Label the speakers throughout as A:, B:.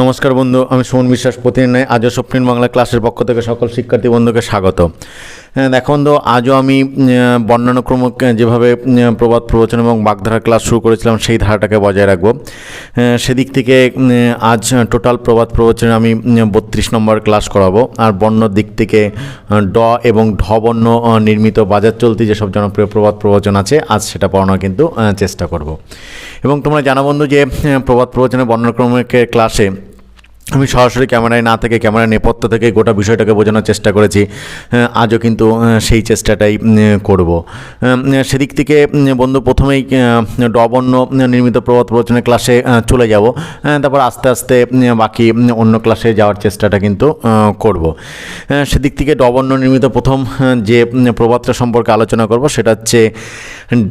A: নমস্কার বন্ধু, আমি সুমন বিশ্বাস প্রতিদিন নয় আজও স্বপ্নিন বাংলা ক্লাসের পক্ষ থেকে সকল শিক্ষার্থী বন্ধুকে স্বাগত। হ্যাঁ দেখো বন্ধু, আজও আমি বর্ণানুক্রমক যেভাবে প্রবাদ প্রবচন এবং বাগধারা ক্লাস শুরু করেছিলাম, সেই ধারাটাকে বজায় রাখব। সেদিক থেকে আজ টোটাল প্রবাদ প্রবচনে আমি বত্রিশ নম্বর ক্লাস করাবো। আর বর্ণর দিক থেকে ড এবং ঢ বর্ণ নির্মিত বাজার চলতি যেসব জনপ্রিয় প্রবাদ প্রবচন আছে, আজ সেটা পড়ানোর কিন্তু চেষ্টা করব। এবং তোমরা জানো বন্ধু যে প্রবাদ প্রবচনের বর্ণক্রমিকের ক্লাসে আমি সরাসরি ক্যামেরায় না থেকে, ক্যামেরার নেপথ্য থেকে গোটা বিষয়টাকে বোঝানোর চেষ্টা করেছি আজও কিন্তু সেই চেষ্টাটাই করব। সেদিক থেকে বন্ধু, প্রথমেই ডবর্ণ নির্মিত প্রবাদ প্রবচনের ক্লাসে চলে যাব তারপর আস্তে আস্তে বাকি অন্য ক্লাসে যাওয়ার চেষ্টাটা কিন্তু করব। সেদিক থেকে ডবর্ণ নির্মিত প্রথম যে প্রবাদটা সম্পর্কে আলোচনা করব, সেটা হচ্ছে,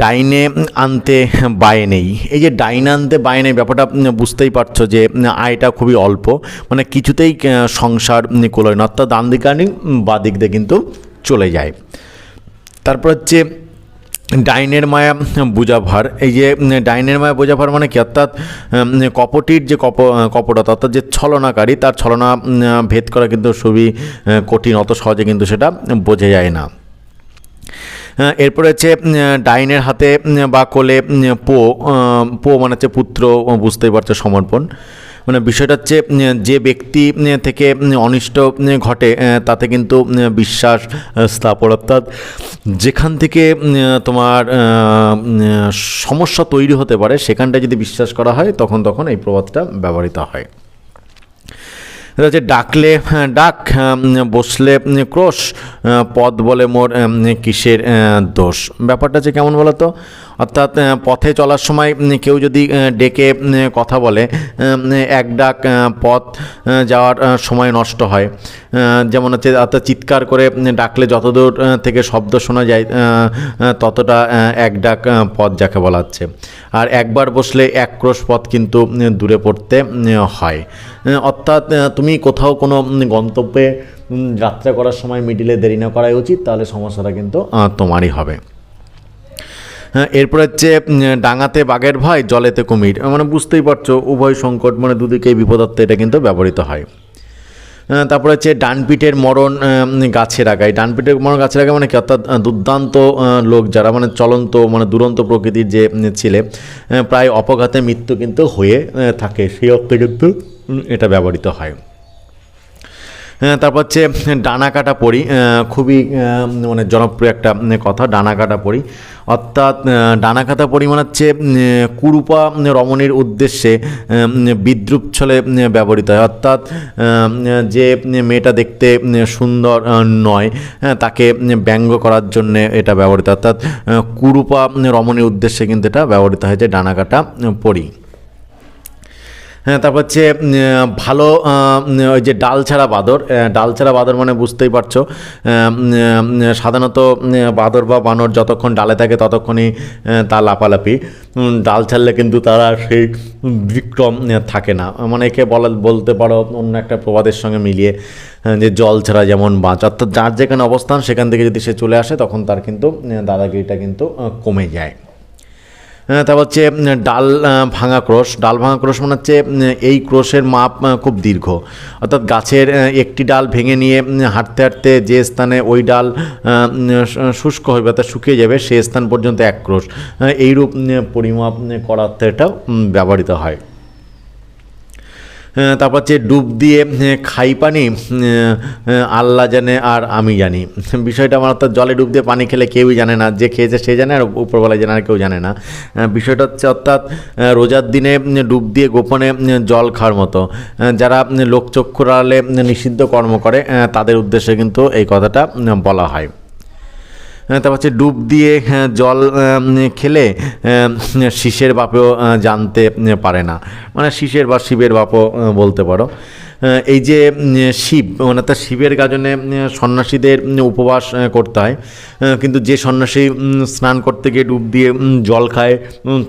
A: ডাইনে আনতে বায়ে নেই। এই যে ডাইনে আনতে বায়ে নেই, ব্যাপারটা বুঝতেই পারছ যে আয়টা খুবই অল্প। মানে কিছুতেই সংসার কুলোয় না। অর্থাৎ ডান দিকে আনি বা দিক দিয়ে কিন্তু চলে যায়। তারপর হচ্ছে ডাইনের মায়া বোঝা ভার এই যে ডাইনের মায়া বোঝা ভার মানে কি? অর্থাৎ কপটির যে কপ, কপটতা, অর্থাৎ যে ছলনাকারী, তার ছলনা ভেদ করা কিন্তু খুবই কঠিন, অত সহজে কিন্তু সেটা বোঝা যায় না। এরপরে হচ্ছে ডাইনের হাতে বা কোলে পো পো মানে হচ্ছে পুত্র, বুঝতেই পারছে, সমর্পণ। মানে বিষয়টা হচ্ছে যে ব্যক্তি থেকে অনিষ্ট ঘটে তাতে কিন্তু বিশ্বাস স্থাপন অর্থাৎ যেখান থেকে তোমার সমস্যা তৈরি হতে পারে সেখানটায় যদি বিশ্বাস করা হয় তখন তখন এই প্রবাদটা ব্যবহৃত হয়। এটা হচ্ছে ডাকলে হ্যাঁ, ডাক বসলে ক্রোশ পদ বলে মোর কিসের দোষ? ব্যাপারটা হচ্ছে কেমন বলো তো অর্থাৎ পথে চলার সময় কেউ যদি ডেকে কথা বলে এক ডাক পথ যাওয়ার সময় নষ্ট হয়। যেমন হচ্ছে, অর্থাৎ চিৎকার করে ডাকলে যতদূর থেকে শব্দ শোনা যায় ততটা এক ডাক পথ যাকে বলা হচ্ছে। আর একবার বসলে এক ক্রোশ পথ কিন্তু দূরে পড়তে হয়। অর্থাৎ তুমি কোথাও কোনো গন্তব্যে যাত্রা করার সময় মিডিলে দেরি না করাই উচিত, তাহলে সমস্যাটা কিন্তু তোমারই হবে। এরপর হচ্ছে ডাঙাতে বাঘের ভয় জলেতে কুমির। মানে বুঝতেই পারছ উভয় সংকট মানে দুদিকেই বিপদার্থে এটা কিন্তু ব্যবহৃত হয়। তারপর হচ্ছে ডানপিটের মরণ গাছের আগায়। ডানপিটের মরণ গাছের আগায় মানে কি? অর্থাৎ দুর্দান্ত লোক যারা মানে চলন্ত মানে দুরন্ত প্রকৃতির যে ছেলে প্রায় অপঘাতে মৃত্যু কিন্তু হয়ে থাকে। সেই অর্থে কিন্তু এটা ব্যবহৃত হয় হ্যাঁ, তারপর হচ্ছে ডানা কাটা পড়ি খুবই মানে জনপ্রিয় একটা কথা ডানা কাটা পড়ি অর্থাৎ ডানা কাটা পড়ি মানে হচ্ছে কুরুপা রমণীর উদ্দেশ্যে বিদ্রুপ ছলে ব্যবহৃত হয়। অর্থাৎ যে মেয়েটা দেখতে সুন্দর নয় হ্যাঁ, তাকে ব্যঙ্গ করার জন্য এটা ব্যবহৃত অর্থাৎ কুরুপা রমণীর উদ্দেশ্যে কিন্তু এটা ব্যবহৃত হয় যে ডানা কাটা পড়ি হ্যাঁ তারপর হচ্ছে ভালো ওই যে ডাল ছাড়া বাদর ডাল ছাড়া বাদর মানে বুঝতেই পারছ সাধারণত বাঁদর বা বানর যতক্ষণ ডালে থাকে ততক্ষণই তা লাপালাপি ডাল ছাড়লে কিন্তু তারা সেই বিক্রম থাকে না। মানে একে বলা বলতে পারো অন্য একটা প্রবাদের সঙ্গে মিলিয়ে যে জল ছাড়া যেমন বাঁচ অর্থাৎ যার যেখানে অবস্থান সেখান থেকে যদি সে চলে আসে তখন তার কিন্তু দাদাগিরিটা কিন্তু কমে যায়। হ্যাঁ, তারপর হচ্ছে ডাল ভাঙা ক্রোশ। ডাল ভাঙা ক্রোশ মানে হচ্ছে এই ক্রোশের মাপ খুব দীর্ঘ। অর্থাৎ গাছের একটি ডাল ভেঙে নিয়ে হাঁটতে হাঁটতে যে স্থানে ওই ডাল শুষ্ক হবে অর্থাৎ শুকিয়ে যাবে সেই স্থান পর্যন্ত এক ক্রোশ। এইরূপ পরিমাপ করাতে এটা ব্যবহৃত হ্যাঁ, তারপর হচ্ছে ডুব দিয়ে খাই পানি আল্লাহ জানে আর আমি জানি। বিষয়টা আমার অর্থাৎ জলে ডুব দিয়ে পানি খেলে কেউই জানে না যে খেয়েছে সে জানে আর উপরবেলায় জানে আর কেউ জানে না। বিষয়টা হচ্ছে অর্থাৎ রোজার দিনে ডুব দিয়ে গোপনে জল খাওয়ার মতো। যারা উম, লোকচক্ষুর আড়ালে নিষিদ্ধ কর্ম করে তাদের উদ্দেশ্যে কিন্তু এই কথাটা বলা হ্যাঁ, তারপর হচ্ছে ডুব দিয়ে হ্যাঁ, জল খেলে শিশের বাপেও জানতে পারে না। মানে শিশের বা শিবের বাপও বলতে পারো। এই যে শিব তার শিবের গাজনে সন্ন্যাসীদের উপবাস করতে হয়। কিন্তু যে সন্ন্যাসী স্নান করতে গিয়ে ডুব দিয়ে জল খায়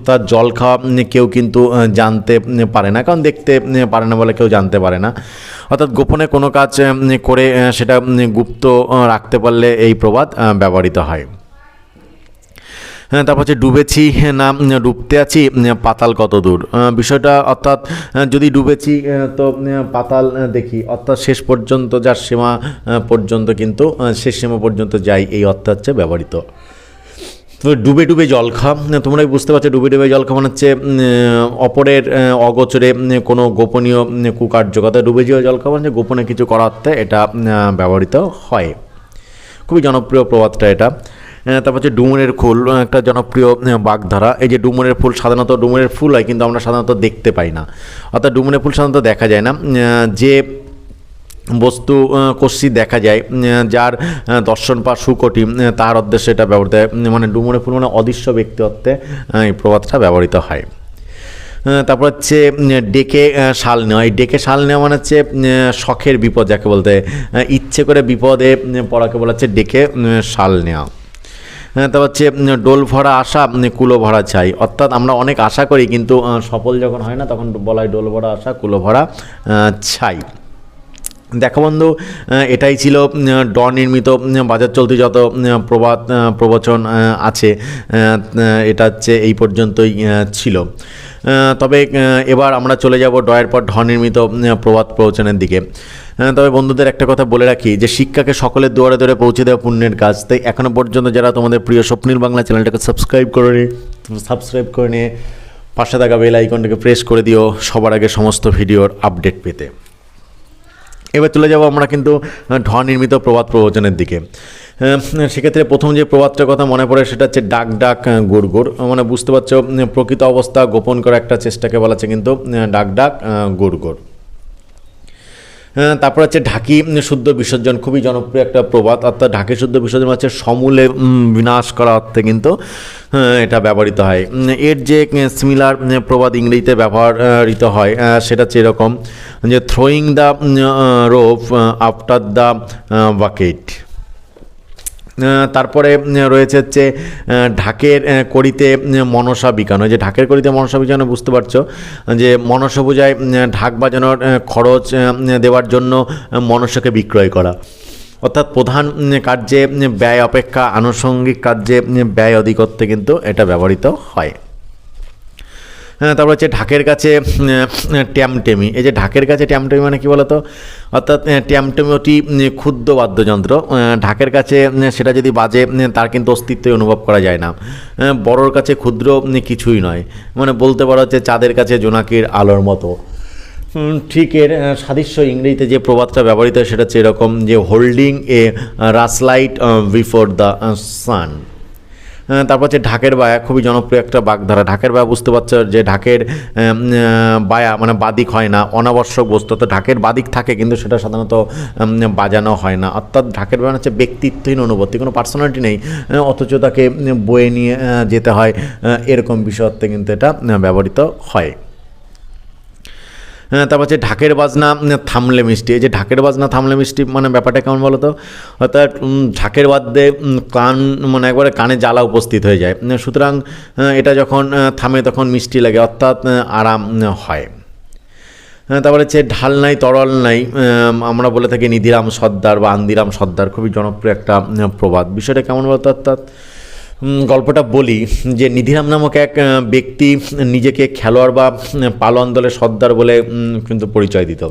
A: তার জল খাওয়া কেউ কিন্তু জানতে পারে না। কারণ দেখতে পারে না বলে কেউ জানতে পারে না। অর্থাৎ গোপনে কোনো কাজ করে সেটা গুপ্ত রাখতে পারলে এই প্রবাদ ব্যবহৃত হ্যাঁ। তারপর হচ্ছে ডুবেছি না ডুবতে আছি পাতাল কত দূর? বিষয়টা অর্থাৎ যদি ডুবেছি তো পাতাল দেখি অর্থাৎ শেষ পর্যন্ত যার সীমা পর্যন্ত কিন্তু শেষ সীমা পর্যন্ত যাই এই অর্থ হচ্ছে ব্যবহৃত। ডুবে ডুবে জল খা তোমরা বুঝতে পারছ ডুবে ডুবে জল খাওয়া মানে হচ্ছে অপরের অগোচরে কোনো গোপনীয় উম, কুকার্য কথা ডুবে ডুবে জল খাওয়া মানে গোপনে কিছু করা অর্থে এটা ব্যবহৃত হয়। খুবই জনপ্রিয় প্রবাদটা এটা। তারপর হচ্ছে ডুমুরের ফুল একটা জনপ্রিয় বাগধারা। এই যে ডুমুরের ফুল, সাধারণত ডুমুরের ফুল হয়, কিন্তু আমরা সাধারণত দেখতে পাই না। অর্থাৎ ডুমুরের ফুল সাধারণত দেখা যায় না। যে বস্তু কষি দেখা যায় যার দর্শন পা সুকটি তার উদ্দেশ্যে এটা ব্যবহৃত হয়। মানে ডুমুরে ফুল মানে অদৃশ্য ব্যক্তি অর্থে এই প্রবাদটা ব্যবহৃত হয়। তারপর হচ্ছে ডেকে শাল নেওয়া। এই ডেকে শাল নেওয়া মানে হচ্ছে শখের বিপদ, যাকে বলতে ইচ্ছে করে বিপদে পড়াকে বলা হচ্ছে ডেকে শাল নেওয়া। হ্যাঁ তারপর হচ্ছে ডোল ভরা আশা কুলো ভরা চাই অর্থাৎ আমরা অনেক আশা করি, কিন্তু সফল যখন হয় না, তখন বলা হয় ডোল ভরা আশা, কুলো ভরা ছাই। দেখো বন্ধু এটাই ছিল ড নির্মিত বাজার চলতি যত প্রবাদ প্রবচন আছে এটা হচ্ছে এই পর্যন্তই ছিল। তবে এবার আমরা চলে যাব ডয়ের পর ঢ নির্মিত প্রবাদ প্রবচনের দিকে। তবে বন্ধুদের একটা কথা বলে রাখি যে শিক্ষাকে সকলের দুয়ারে দুয়ারে পৌঁছে দেওয়া পুণ্যের কাজ। তাই এখনও পর্যন্ত যারা তোমাদের প্রিয় স্বপ্নীল বাংলা চ্যানেলটাকে সাবস্ক্রাইব করে সাবস্ক্রাইব করে নিয়ে পাশে থাকা বেল আইকনটাকে প্রেস করে দিও সবার আগে সমস্ত ভিডিওর আপডেট পেতে। এবার চলে যাব আমরা কিন্তু ঢ নির্মিত প্রবাদ প্রবচনের দিকে। সেক্ষেত্রে প্রথম যে প্রবাদটার কথা মনে পড়ে সেটা হচ্ছে ডাক ডাক গুড় গুড়। মানে বুঝতে পারছ প্রকৃত অবস্থা গোপন করা একটা চেষ্টাকে বলা হচ্ছে কিন্তু ডাক ডাক আহ, গুড় হ্যাঁ, তারপর হচ্ছে ঢাকি শুদ্ধ বিসর্জন খুবই জনপ্রিয় একটা প্রবাদ। অর্থাৎ ঢাকি শুদ্ধ বিসর্জন হচ্ছে সমূলে বিনাশ করা অর্থে কিন্তু হ্যাঁ, এটা ব্যবহৃত হয়। এর যে সিমিলার প্রবাদ ইংরেজিতে ব্যবহৃত হয় সেটা হচ্ছে এরকম যে throwing the rope after the bucket তারপরে রয়েছে হচ্ছে ঢাকের করিতে মনসা বিকানো। যে ঢাকের করিতে মনসা বিকানো, বুঝতে পারছ? যে মনসা পূজায় ঢাক বাজানোর খরচ দেওয়ার জন্য মনসাকে বিক্রয় করা। অর্থাৎ প্রধান কার্যে ব্যয়, অপেক্ষা, আনুষঙ্গিক কার্যে ব্যয় অধিকত্বে কিন্তু এটা ব্যবহৃত হ্যাঁ। তারপর হচ্ছে ঢাকের কাছে ট্যামটেমি। এই যে ঢাকের কাছে ট্যামটেমি মানে কি বলতো? অর্থাৎ আহ, ট্যামটেমি ওটি ক্ষুদ্র বাদ্যযন্ত্র। ঢাকের কাছে সেটা যদি বাজে তার কিন্তু অস্তিত্বই অনুভব করা যায় না। বড়োর কাছে ক্ষুদ্র কিছুই নয়। মানে বলতে পারো হচ্ছে চাঁদের কাছে জোনাকির আলোর মতো। ঠিক এর সাদৃশ্য ইংরেজিতে যে প্রবাদটা ব্যবহৃত হয় সেটা হচ্ছে এরকম যে holding a rushlight before the sun তারপর হচ্ছে ঢাকের বায়া, খুবই জনপ্রিয় একটা বাগধারা। ঢাকের বায়া বুঝতে পারছ যে ঢাকের বায়া মানে বাদিক হয় না, অনাবশ্যক বস্তু। তো ঢাকের বাদিক থাকে কিন্তু সেটা সাধারণত বাজানো হয় না। অর্থাৎ ঢাকের বায়া হচ্ছে ব্যক্তিত্বহীন অনুভূতি, কোনো পার্সোনালিটি নেই অথচ তাকে বয়ে নিয়ে যেতে হয় এরকম বিষয়ত্বে কিন্তু এটা ব্যবহৃত হ্যাঁ। তারপর হচ্ছে ঢাকের বাজনা থামলে মিষ্টি। এই যে ঢাকের বাজনা থামলে মিষ্টি মানে ব্যাপারটা কেমন বলো তো অর্থাৎ ঢাকের বাদ্যে কান মানে একবারে কানে জ্বালা উপস্থিত হয়ে যায়। সুতরাং এটা যখন থামে তখন মিষ্টি লাগে অর্থাৎ আরাম হয়। হ্যাঁ, তারপরে হচ্ছে ঢাল নাই তরল নাই আমরা বলে থাকি নিধিরাম সর্দার বা আন্দিরাম সর্দার খুবই জনপ্রিয় একটা প্রবাদ। বিষয়টা কেমন বলতো অর্থাৎ গল্পটা বলি যে নিধিরাম নামক এক ব্যক্তি নিজেকে খেলোয়াড় বা উম, পালোয়ান দলের সর্দার বলে কিন্তু পরিচয় দিত।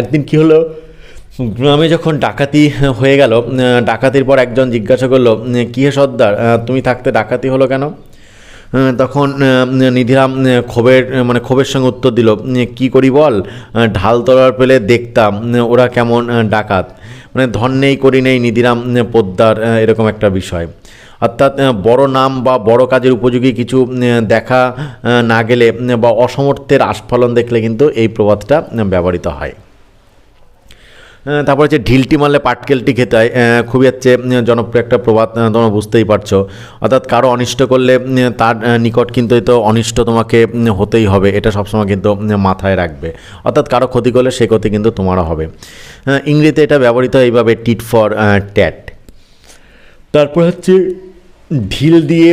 A: একদিন কি হলো গ্রামে যখন ডাকাতি হয়ে গেল ডাকাতির পর একজন জিজ্ঞাসা করল কী হে সর্দার তুমি থাকতে ডাকাতি হলো কেন? তখন নিধিরাম ক্ষোভের মানে ক্ষোভের সঙ্গে উত্তর দিল কি করি বল? ঢাল তলার পেলে দেখতাম ওরা কেমন ডাকাত। মানে ধন নেই করি নেই নিধিরাম পোদ্দার এরকম একটা বিষয়। অর্থাৎ বড় নাম বা বড় কাজের উপযোগী কিছু দেখা না গেলে বা অসমর্থের আস্ফলন দেখলে কিন্তু এই প্রবাদটা ব্যবহৃত হয়। তারপর হচ্ছে ঢিলটি মারলে পাটকেলটি খেতে হয়। খুবই হচ্ছে জনপ্রিয় একটা প্রবাদ তোমরা বুঝতেই পারছ। অর্থাৎ কারও অনিষ্ট করলে তার নিকট কিন্তু তো অনিষ্ট তোমাকে হতেই হবে। এটা সবসময় কিন্তু মাথায় রাখবে। অর্থাৎ কারও ক্ষতি করলে সে ক্ষতি কিন্তু তোমারও হবে। ইংরেজিতে এটা ব্যবহৃত এইভাবে টিট ফর ট্যাট। তারপর হচ্ছে ঢিল দিয়ে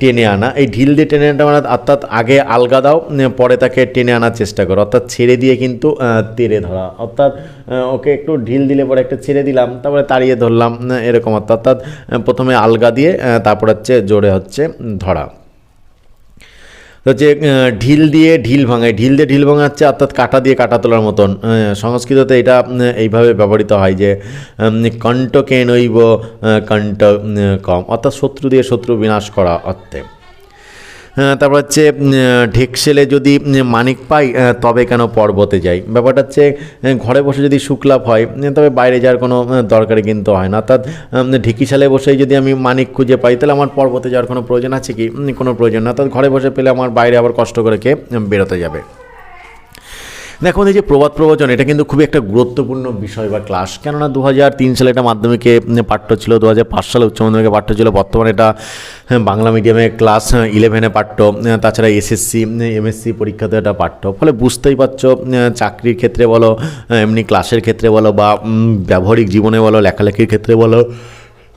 A: টেনে আনা। এই ঢিল দিয়ে টেনে আনাটা মানে অর্থাৎ আগে আলগা দাও পরে তাকে টেনে আনার চেষ্টা করো। অর্থাৎ ছেড়ে দিয়ে কিন্তু তেড়ে ধরা। অর্থাৎ ওকে একটু ঢিল দিলে পরে একটা ছেড়ে দিলাম, তারপরে তাড়িয়ে ধরলাম এরকম অর্থাৎ প্রথমে আলগা দিয়ে তারপর হচ্ছে জোরে হচ্ছে ধরা। হচ্ছে ঢিল দিয়ে ঢিল ভাঙায়, ঢিল দিয়ে ঢিল ভাঙাচ্ছে, অর্থাৎ কাটা দিয়ে কাটা তোলার মতন সংস্কৃততে এটা এইভাবে ব্যবহৃত হয় যে কণ্ঠ কণ্ঠকে নৈব কণ্ঠ কম, অর্থাৎ শত্রু দিয়ে শত্রু বিনাশ করা অর্থে। তারপর হচ্ছে ঢেকশেলে যদি মানিক পাই তবে কেন পর্বতে যাই? ব্যাপারটা হচ্ছে ঘরে বসে যদি শুক্লাভ হয় তবে বাইরে যাওয়ার কোনো দরকারই কিন্তু হয় না। অর্থাৎ ঢেকিশালে বসেই যদি আমি মানিক খুঁজে পাই, তাহলে আমার পর্বতে যাওয়ার কোনো প্রয়োজন আছে কি? কোনো প্রয়োজন না। অর্থাৎ ঘরে বসে পেলে আমার বাইরে আবার কষ্ট করে কে বেরোতে যাবে। দেখো, এই যে প্রবাদ প্রবচন, এটা কিন্তু খুবই একটা গুরুত্বপূর্ণ বিষয় বা ক্লাস কেননা দু হাজার তিন সালে এটা মাধ্যমিকে পাঠ্য ছিল দু হাজার পাঁচ সালে উচ্চ মাধ্যমিকে পাঠ্য ছিল, বর্তমানে এটা বাংলা মিডিয়ামে ক্লাস ইলেভেনে পাঠ্য তাছাড়া এসএসসি এমএসসি পরীক্ষাতে এটা পাঠ্য। ফলে বুঝতেই পারছ চাকরির ক্ষেত্রে বলো এমনি ক্লাসের ক্ষেত্রে বলো বা ব্যবহারিক জীবনে বলো, লেখালেখির ক্ষেত্রে বলো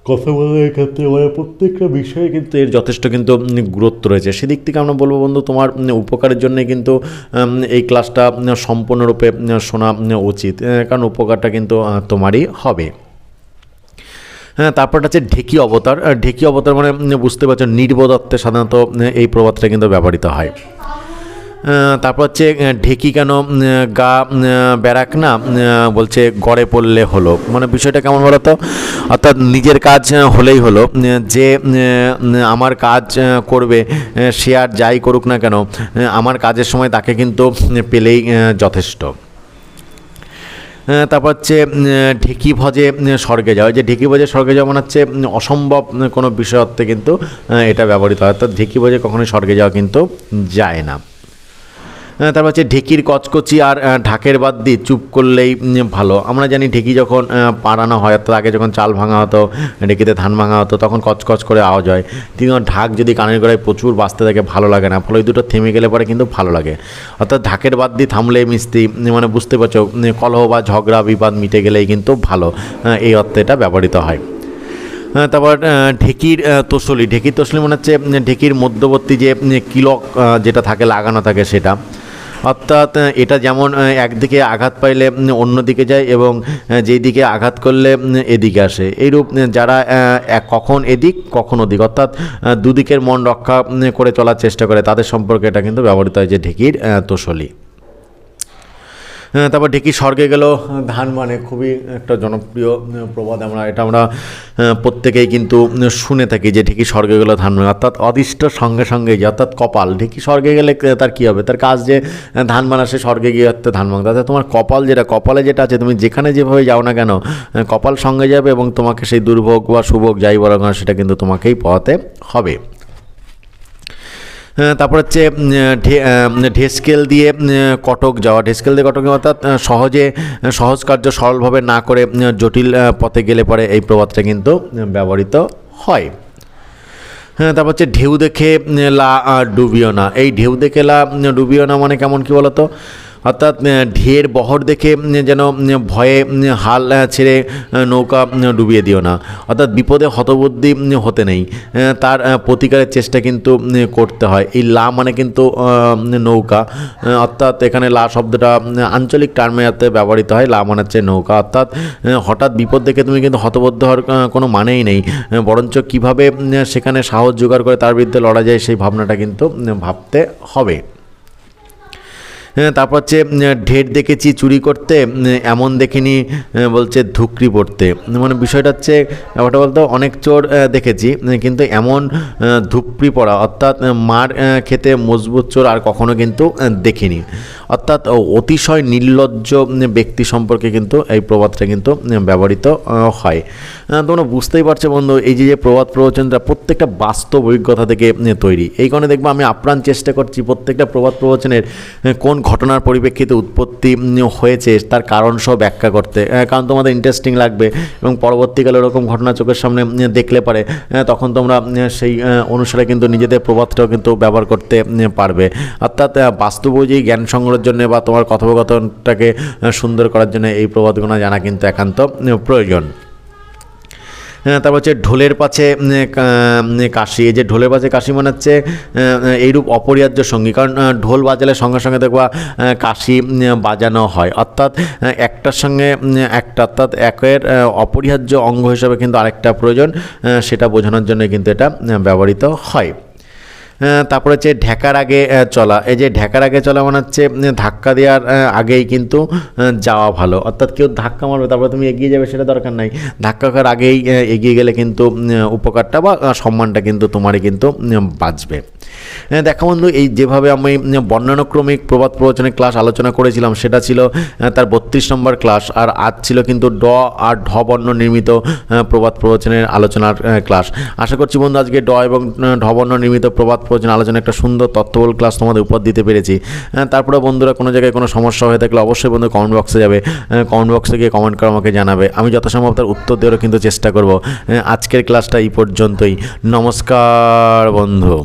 A: কথা বলার ক্ষেত্রে মানে প্রত্যেকটা বিষয়ে কিন্তু এর যথেষ্ট কিন্তু গুরুত্ব রয়েছে। সেদিক থেকে আমরা বলব বন্ধু, তোমার উপকারের জন্যই কিন্তু এই ক্লাসটা সম্পূর্ণরূপে শোনা উচিত। কারণ উপকারটা কিন্তু তোমারই হবে। হ্যাঁ তারপরটা হচ্ছে ঢেকি অবতার। ঢেকি অবতার মানে বুঝতে পারছ, নির্বোধত্বে সাধারণত এই প্রবাদটা কিন্তু ব্যবহৃত হয়। তারপর হচ্ছে ঢেকি কেন গা ব্যারাক না বলছে, গড়ে পড়লে হলো। মানে বিষয়টা কেমন বলো তো অর্থাৎ নিজের কাজ হলেই হলো। যে আমার কাজ করবে সে আর যাই করুক না কেন আমার কাজের সময় তাকে কিন্তু পেলেই যথেষ্ট। তারপর হচ্ছে ঢেকি ভজে স্বর্গে যাওয়া। যে ঢেকি ভজে স্বর্গে যাওয়া মানে হচ্ছে অসম্ভব কোনো বিষয় অর্থে কিন্তু এটা ব্যবহৃত হয়। অর্থাৎ ঢেকি ভজে কখনোই স্বর্গে যাওয়া কিন্তু যায় না। তারপর হচ্ছে ঢেকির কচকচি আর ঢাকের বাদ দিয়ে চুপ করলেই ভালো। আমরা জানি ঢেকি যখন পাড়ানো হয়, অর্থাৎ আগে যখন চাল ভাঙা হতো, ঢেকিতে ধান ভাঙা হতো, তখন কচকচ করে আওয়াজ হয়। কিন্তু ঢাক যদি কানের গড়ায় প্রচুর বাঁচতে থাকে, ভালো লাগে না। ফলে দুটো থেমে গেলে পরে কিন্তু ভালো লাগে। অর্থাৎ ঢাকের বাদ দিয়ে থামলে মিস্ত্রি মানে বুঝতে পারছ কলহ বা ঝগড়া, বিবাদ মিটে গেলেই কিন্তু ভালো এই অর্থে এটা ব্যবহৃত হয়। তারপর ঢেকির তোষলি ঢেকির তোষলি মনে হচ্ছে ঢেকির মধ্যবর্তী যে কিলক যেটা থাকে, লাগানো থাকে সেটা। অর্থাৎ এটা যেমন একদিকে আঘাত পাইলে অন্যদিকে যায় এবং যেই দিকে আঘাত করলে এদিকে আসে। এইরূপ যারা কখন এদিক, কখন ওদিক। অর্থাৎ দুদিকের মন রক্ষা করে চলার চেষ্টা করে, তাদের সম্পর্কে এটা কিন্তু ব্যবহৃত হয় যে ঢেকির তোষলি। তারপর ঢেকি স্বর্গে গেল। ধান মানে খুবই একটা জনপ্রিয় প্রবাদ। আমরা এটা আমরা প্রত্যেকেই কিন্তু শুনে থাকি যে ঢেকি স্বর্গে গেল ধান মানে। অর্থাৎ অদিষ্ট সঙ্গে সঙ্গে যে, অর্থাৎ কপাল। ঢেকি স্বর্গে গেলে তার কী হবে? তার কাজ যে ধান মানা সে স্বর্গে গিয়ে হচ্ছে ধান ভাঙতে অর্থাৎ তোমার কপাল যেটা, কপালে যেটা আছে, তুমি যেখানে যেভাবে যাও না কেন কপাল সঙ্গে যাবে এবং তোমাকে সেই দুর্ভোগ বা সুভোগ যাই বলো সেটা কিন্তু তোমাকেই পোহাতে হবে। তারপর হচ্ছে ঢেস্কেল দিয়ে কটক যাওয়া। ঢেসকেল দিয়ে কটকে অর্থাৎ সহজে সহজ কার্য সরলভাবে না করে জটিল পথে গেলে পরে এই প্রবাদটা কিন্তু ব্যবহৃত হয়। হ্যাঁ তারপর হচ্ছে ঢেউ দেখে লা ডুবিও না। এই ঢেউ দেখে লা ডুবিও না মানে কেমন কি বলতো? অর্থাৎ ঢের বহর দেখে যেন ভয়ে হাল ছেড়ে নৌকা ডুবিয়ে দিও না। অর্থাৎ, বিপদে হতবুদ্ধি হতে নেই। তার প্রতিকারের চেষ্টা কিন্তু করতে হয়। এই লা মানে কিন্তু নৌকা। অর্থাৎ, এখানে লা শব্দটা আঞ্চলিক টার্মে যাতে ব্যবহৃত হয়। লা মানে হচ্ছে নৌকা। অর্থাৎ হঠাৎ বিপদ দেখে তুমি কিন্তু হতবদ্ধ হওয়ার কোনো মানেই নেই। বরঞ্চ কীভাবে সেখানে সাহস জোগাড় করে তার বিরুদ্ধে লড়া যায়, সেই ভাবনাটা কিন্তু ভাবতে হবে। তারপর হচ্ছে ঢের দেখেছি চুরি করতে এমন দেখিনি বলছে ধুকরি পড়তে। মানে বিষয়টা হচ্ছে, ব্যাপারটা বলতে, অনেক চোর দেখেছি কিন্তু এমন ধুপড়ি পড়া, অর্থাৎ মার খেতে মজবুত চোর আর কখনো কিন্তু দেখিনি। অর্থাৎ অতিশয় নির্লজ্জ ব্যক্তি সম্পর্কে কিন্তু এই প্রবাদটা কিন্তু ব্যবহৃত হয়। তোমরা বুঝতেই পারছ বন্ধু, এই যে যে প্রবাদ প্রবচনটা প্রত্যেকটা বাস্তব অভিজ্ঞতা থেকে তৈরি। এই কারণে দেখব, আমি আপ্রাণ চেষ্টা করছি প্রত্যেকটা প্রবাদ প্রবচনের কোন ঘটনার পরিপ্রেক্ষিতে উৎপত্তি হয়েছে তার কারণ সহ ব্যাখ্যা করতে। কারণ তোমাদের ইন্টারেস্টিং লাগবে এবং পরবর্তীকালে ওরকম ঘটনা চোখের সামনে দেখলে পারে তখন তোমরা সেই অনুসারে কিন্তু নিজেদের প্রবাদটাও কিন্তু ব্যবহার করতে পারবে। অর্থাৎ আহ, বাস্তব যে জ্ঞান সংগ্রহের জন্য বা তোমার কথোপকথনটাকে সুন্দর করার জন্য এই প্রবাদগুলো জানা কিন্তু একান্ত প্রয়োজন। তারপর হচ্ছে ঢোলের পাছে কাশি। এই যে ঢোলের পাশে কাশি মানে হচ্ছে এইরূপ অপরিহার্য সঙ্গী। কারণ ঢোল বাজালে সঙ্গে সঙ্গে দেখবা কাশি বাজানো হয়। অর্থাৎ একটার সঙ্গে একটা, অর্থাৎ একের অপরিহার্য অঙ্গ হিসাবে কিন্তু আরেকটা প্রয়োজন সেটা বোঝানোর জন্য কিন্তু এটা ব্যবহৃত হয়। তারপরে হচ্ছে ঢেকার আগে চলা। এই যে ঢেকার আগে চলা মানে হচ্ছে ধাক্কা দেওয়ার আগেই কিন্তু যাওয়া ভালো। অর্থাৎ কেউ ধাক্কা মারবে, তারপরে তুমি এগিয়ে যাবে সেটা দরকার নাই। ধাক্কা খাওয়ার আগেই এগিয়ে গেলে কিন্তু উপকারটা বা সম্মানটা কিন্তু তোমারই কিন্তু বাঁচবে। দেখো বন্ধু, এই যেভাবে আমি বর্ণানুক্রমিক প্রবাদ প্রবচনের ক্লাস আলোচনা করেছিলাম, সেটা ছিল তার বত্রিশ নম্বর ক্লাস, আর আজ ছিল কিন্তু ড আর ঢ বর্ণ নির্মিত প্রবাদ প্রবচনের আলোচনার ক্লাস। আশা করছি বন্ধু, আজকে ড এবং ঢ বর্ণ নির্মিত প্রবাদ প্রবচন আলোচনা, একটা সুন্দর তত্ত্ববল ক্লাস তোমাদের উপর দিতে পেরেছি। তারপরে বন্ধুরা কোনো জায়গায় কোনো সমস্যা হয়ে থাকলে অবশ্যই বন্ধু কমেন্ট বক্সে যাবে। কমেন্ট বক্সে গিয়ে কমেন্ট করে আমাকে জানাবে। আমি যথাসম্ভব তার উত্তর দেওয়ারও কিন্তু চেষ্টা করব। আজকের ক্লাসটা এই পর্যন্তই। নমস্কার বন্ধু।